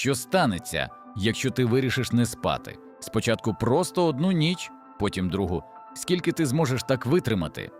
Що станеться, якщо ти вирішиш не спати? Спочатку просто одну ніч, потім другу. Скільки ти зможеш так витримати?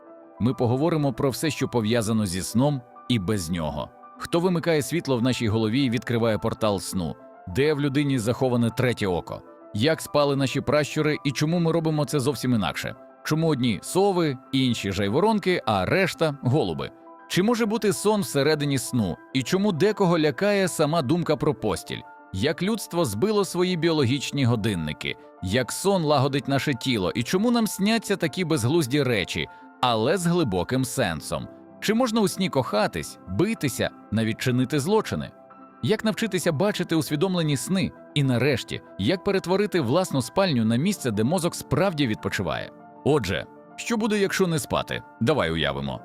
Ми поговоримо про все, що пов'язано зі сном і без нього. Хто вимикає світло в нашій голові і відкриває портал сну? Де в людині заховане третє око? Як спали наші пращури і чому ми робимо це зовсім інакше? Чому одні сови, інші жайворонки, а решта голуби? Чи може бути сон всередині сну? І чому декого лякає сама думка про постіль? Як людство збило свої біологічні годинники, як сон лагодить наше тіло, і чому нам сняться такі безглузді речі, але з глибоким сенсом? Чи можна у сні кохатись, битися, навіть чинити злочини? Як навчитися бачити усвідомлені сни? І нарешті, як перетворити власну спальню на місце, де мозок справді відпочиває? Отже, що буде, якщо не спати? Давай уявимо.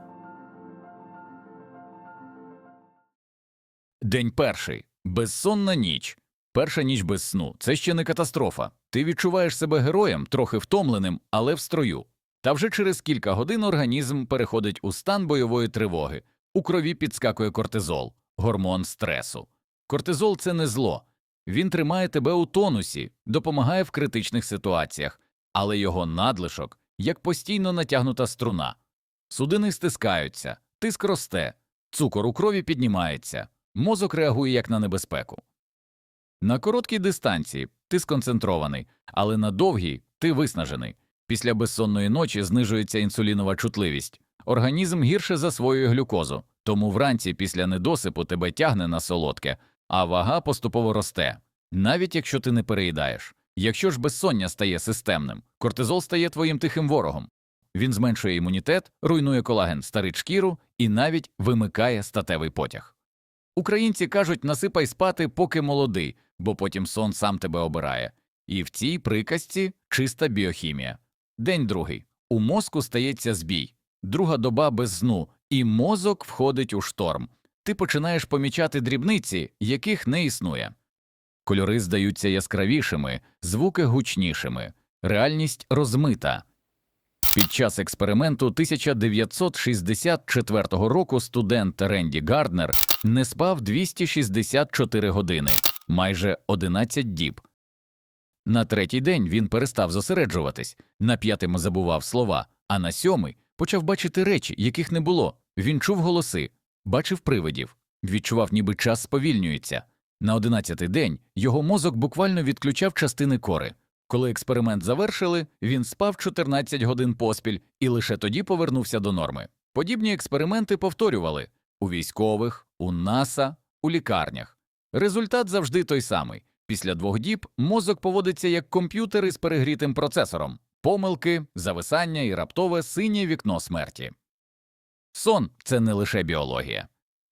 День перший. Безсонна ніч. Перша ніч без сну. Це ще не катастрофа. Ти відчуваєш себе героєм, трохи втомленим, але в строю. Та вже через кілька годин організм переходить у стан бойової тривоги. У крові підскакує кортизол, гормон стресу. Кортизол це не зло. Він тримає тебе у тонусі, допомагає в критичних ситуаціях, але його надлишок як постійно натягнута струна. Судини стискаються, тиск росте, цукор у крові піднімається, мозок реагує як на небезпеку. На короткій дистанції ти сконцентрований, але на довгій ти виснажений. Після безсонної ночі знижується інсулінова чутливість. Організм гірше засвоює глюкозу, тому вранці після недосипу тебе тягне на солодке, а вага поступово росте, навіть якщо ти не переїдаєш. Якщо ж безсоння стає системним, кортизол стає твоїм тихим ворогом. Він зменшує імунітет, руйнує колаген, старить шкіру і навіть вимикає статевий потяг. Українці кажуть насипай спати, поки молодий, бо потім сон сам тебе обирає. І в цій приказці чиста біохімія. День другий. У мозку стається збій, друга доба без сну, і мозок входить у шторм. Ти починаєш помічати дрібниці, яких не існує. Кольори здаються яскравішими, звуки гучнішими, реальність розмита. Під час експерименту 1964 року студент Ренді Гарднер не спав 264 години, майже 11 діб. На третій день він перестав зосереджуватись, на п'ятому забував слова, а на сьомий почав бачити речі, яких не було. Він чув голоси, бачив привидів, відчував, ніби час сповільнюється. На одинадцятий день його мозок буквально відключав частини кори. Коли експеримент завершили, він спав 14 годин поспіль і лише тоді повернувся до норми. Подібні експерименти повторювали у військових, у НАСА, у лікарнях. Результат завжди той самий. Після двох діб мозок поводиться як комп'ютер із перегрітим процесором, помилки, зависання і раптове синє вікно смерті. Сон це не лише біологія.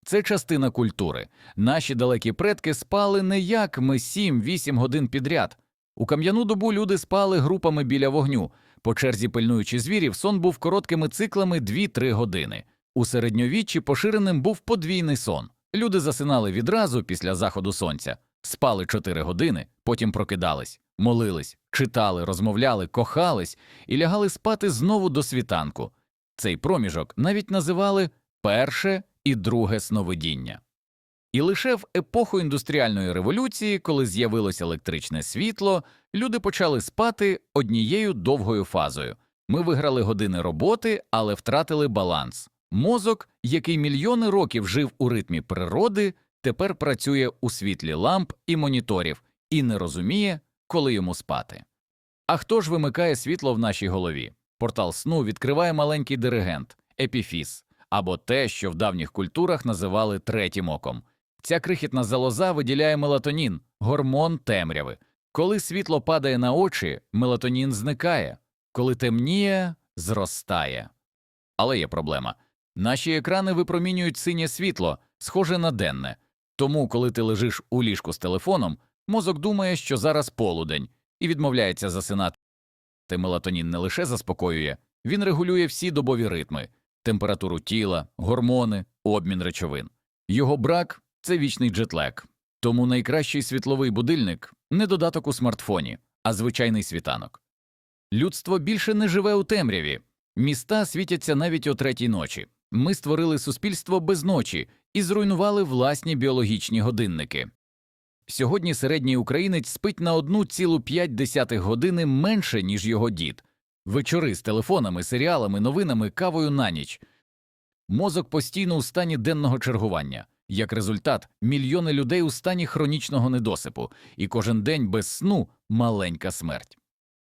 Це частина культури. Наші далекі предки спали не як ми 7-8 годин підряд. У кам'яну добу люди спали групами біля вогню. По черзі пильнуючи звірів, сон був короткими циклами 2-3 години. У середньовіччі поширеним був подвійний сон. Люди засинали відразу після заходу сонця, спали 4 години, потім прокидались, молились, читали, розмовляли, кохались і лягали спати знову до світанку. Цей проміжок навіть називали перше і друге сновидіння. І лише в епоху індустріальної революції, коли з'явилось електричне світло, люди почали спати однією довгою фазою. Ми виграли години роботи, але втратили баланс. Мозок, який мільйони років жив у ритмі природи, тепер працює у світлі ламп і моніторів і не розуміє, коли йому спати. А хто ж вимикає світло в нашій голові? Портал сну відкриває маленький диригент епіфіз або те, що в давніх культурах називали третім оком. Ця крихітна залоза виділяє мелатонін, гормон темряви. Коли світло падає на очі, мелатонін зникає, коли темніє, зростає. Але є проблема. Наші екрани випромінюють синє світло, схоже на денне. Тому, коли ти лежиш у ліжку з телефоном, мозок думає, що зараз полудень, і відмовляється засинати. Мелатонін не лише заспокоює, він регулює всі добові ритми температуру тіла, гормони, обмін речовин. Його брак це вічний джетлек. Тому найкращий світловий будильник не додаток у смартфоні, а звичайний світанок. Людство більше не живе у темряві. Міста світяться навіть о третій ночі. Ми створили суспільство без ночі і зруйнували власні біологічні годинники. Сьогодні середній українець спить на 1,5 години менше, ніж його дід. Вечори з телефонами, серіалами, новинами, кавою на ніч. Мозок постійно у стані денного чергування. Як результат, мільйони людей у стані хронічного недосипу, і кожен день без сну маленька смерть.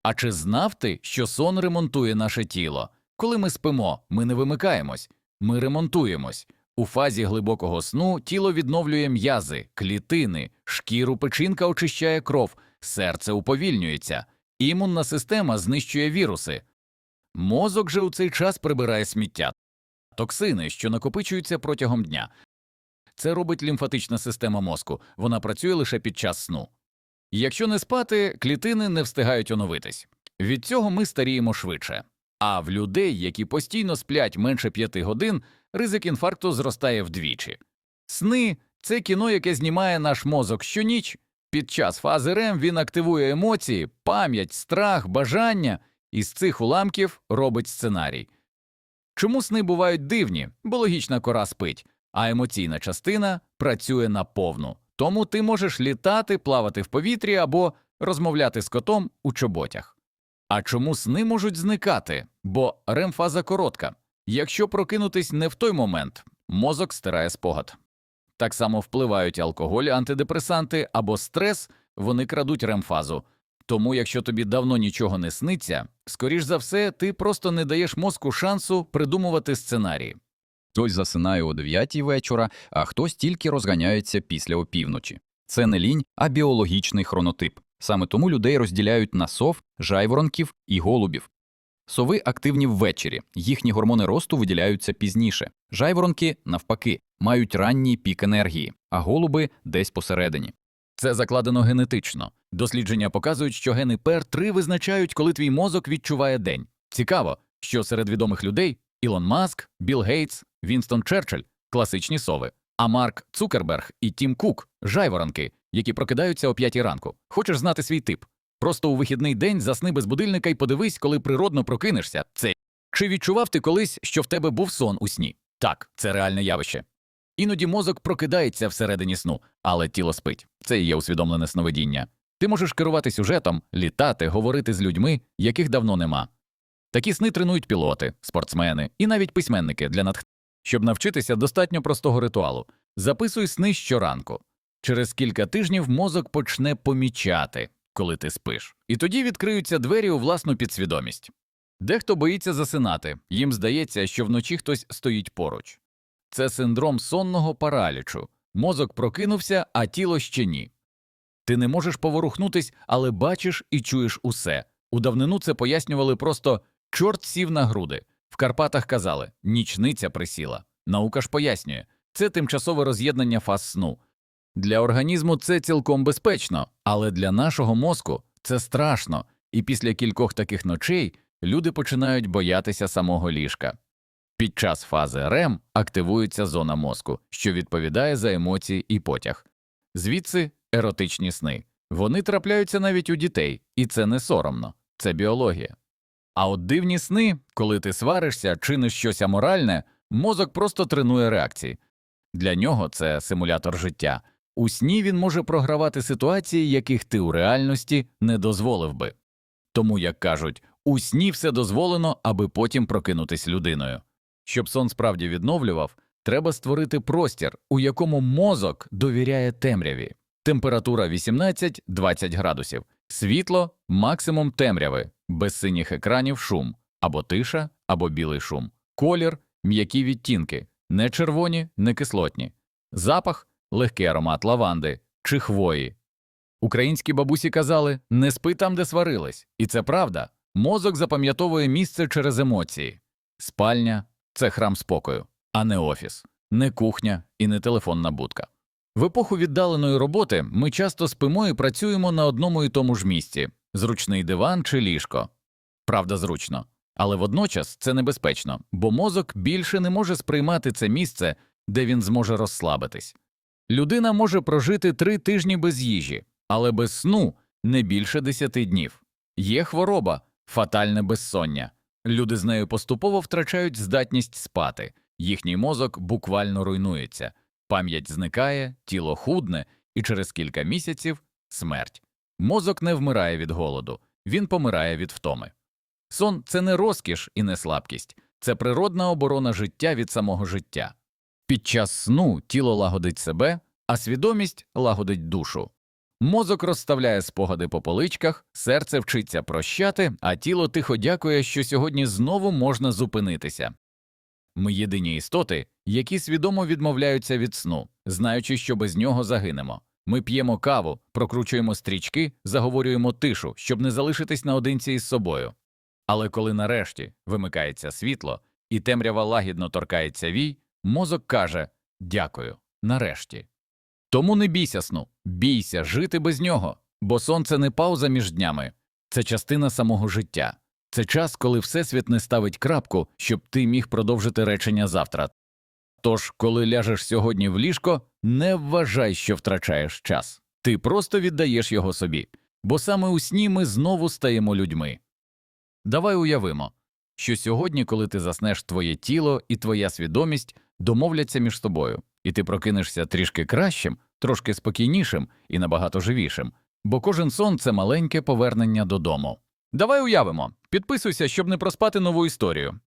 А чи знав ти, що сон ремонтує наше тіло? Коли ми спимо, ми не вимикаємось, ми ремонтуємось. У фазі глибокого сну тіло відновлює м'язи, клітини, шкіру печінка очищає кров, серце уповільнюється, імунна система знищує віруси. Мозок же у цей час прибирає сміття, токсини, що накопичуються протягом дня. Це робить лімфатична система мозку, вона працює лише під час сну. Якщо не спати, клітини не встигають оновитись. Від цього ми старіємо швидше. А в людей, які постійно сплять менше п'яти годин, ризик інфаркту зростає вдвічі. Сни це кіно, яке знімає наш мозок щоніч. Під час фази РЕМ він активує емоції, пам'ять, страх, бажання, і з цих уламків робить сценарій. Чому сни бувають дивні? Бо логічна кора спить, а емоційна частина працює наповну. Тому ти можеш літати, плавати в повітрі або розмовляти з котом у чоботях. А чому сни можуть зникати? Бо ремфаза коротка. Якщо прокинутись не в той момент, мозок стирає спогад. Так само впливають алкоголь, антидепресанти або стрес, вони крадуть ремфазу. Тому, якщо тобі давно нічого не сниться, скоріш за все, ти просто не даєш мозку шансу придумувати сценарії. Хтось засинає о 9 вечора, а хтось тільки розганяється після опівночі. Це не лінь, а біологічний хронотип. Саме тому людей розділяють на сов, жайворонків і голубів. Сови активні ввечері, їхні гормони росту виділяються пізніше. Жайворонки, навпаки, мають ранній пік енергії, а голуби десь посередині. Це закладено генетично. Дослідження показують, що гени ПЕР-3 визначають, коли твій мозок відчуває день. Цікаво, що серед відомих людей Ілон Маск, Білл Гейтс, Вінстон Черчилль – класичні сови, а Марк Цукерберг і Тім Кук – жайворонки, які прокидаються о п'ятій ранку. Хочеш знати свій тип? Просто у вихідний день засни без будильника і подивись, коли природно прокинешся. Це чи відчував ти колись, що в тебе був сон у сні? Так, це реальне явище. Іноді мозок прокидається всередині сну, але тіло спить. Це є усвідомлене сновидіння. Ти можеш керувати сюжетом, літати, говорити з людьми, яких давно нема. Такі сни тренують пілоти, спортсмени і навіть письменники для натхнення. Щоб навчитися достатньо простого ритуалу. Записуй сни щоранку. Через кілька тижнів мозок почне помічати, коли ти спиш, і тоді відкриються двері у власну підсвідомість. Дехто боїться засинати, їм здається, що вночі хтось стоїть поруч. Це синдром сонного паралічу. Мозок прокинувся, а тіло ще ні. Ти не можеш поворухнутись, але бачиш і чуєш усе. У давнину це пояснювали просто чорт сів на груди. В Карпатах казали нічниця присіла. Наука ж пояснює це тимчасове роз'єднання фаз сну. Для організму це цілком безпечно, але для нашого мозку це страшно, і після кількох таких ночей люди починають боятися самого ліжка. Під час фази РЕМ активується зона мозку, що відповідає за емоції і потяг. Звідси еротичні сни. Вони трапляються навіть у дітей, і це не соромно, це біологія. А от дивні сни, коли ти сваришся, чиниш щось аморальне, мозок просто тренує реакції. Для нього це симулятор життя. У сні він може програвати ситуації, яких ти у реальності не дозволив би. Тому, як кажуть, у сні все дозволено, аби потім прокинутись людиною. Щоб сон справді відновлював, треба створити простір, у якому мозок довіряє темряві. Температура 18-20 градусів, світло максимум темряви, без синіх екранів шум, або тиша, або білий шум, колір, м'які відтінки, не червоні, не кислотні, запах, легкий аромат лаванди чи хвої. Українські бабусі казали не спи там, де сварились, і це правда. Мозок запам'ятовує місце через емоції. Спальня це храм спокою, а не офіс, не кухня і не телефонна будка. В епоху віддаленої роботи ми часто спимо і працюємо на одному і тому ж місці зручний диван чи ліжко. Правда, зручно. Але водночас це небезпечно, бо мозок більше не може сприймати це місце, де він зможе розслабитись. Людина може прожити три тижні без їжі, але без сну не більше десяти днів. Є хвороба, фатальне безсоння. Люди з нею поступово втрачають здатність спати, їхній мозок буквально руйнується, пам'ять зникає, тіло худне, і через кілька місяців смерть. Мозок не вмирає від голоду, він помирає від втоми. Сон це не розкіш і не слабкість, це природна оборона життя від самого життя. Під час сну тіло лагодить себе, а свідомість лагодить душу. Мозок розставляє спогади по поличках, серце вчиться прощати, а тіло тихо дякує, що сьогодні знову можна зупинитися. Ми єдині істоти, які свідомо відмовляються від сну, знаючи, що без нього загинемо. Ми п'ємо каву, прокручуємо стрічки, заговорюємо тишу, щоб не залишитись наодинці із собою. Але коли нарешті вимикається світло і темрява лагідно торкається вій, мозок каже Дякую, нарешті. Тому не бійся сну, бійся жити без нього, бо сон це не пауза між днями, це частина самого життя. Це час, коли Всесвіт не ставить крапку, щоб ти міг продовжити речення завтра. Тож, коли ляжеш сьогодні в ліжко, не вважай, що втрачаєш час. Ти просто віддаєш його собі, бо саме у сні ми знову стаємо людьми. Давай уявимо, що сьогодні, коли ти заснеш твоє тіло і твоя свідомість домовляться між собою, і ти прокинешся трішки кращим, трошки спокійнішим і набагато живішим, бо кожен сон це маленьке повернення додому. Давай уявимо, підписуйся, щоб не проспати нову історію.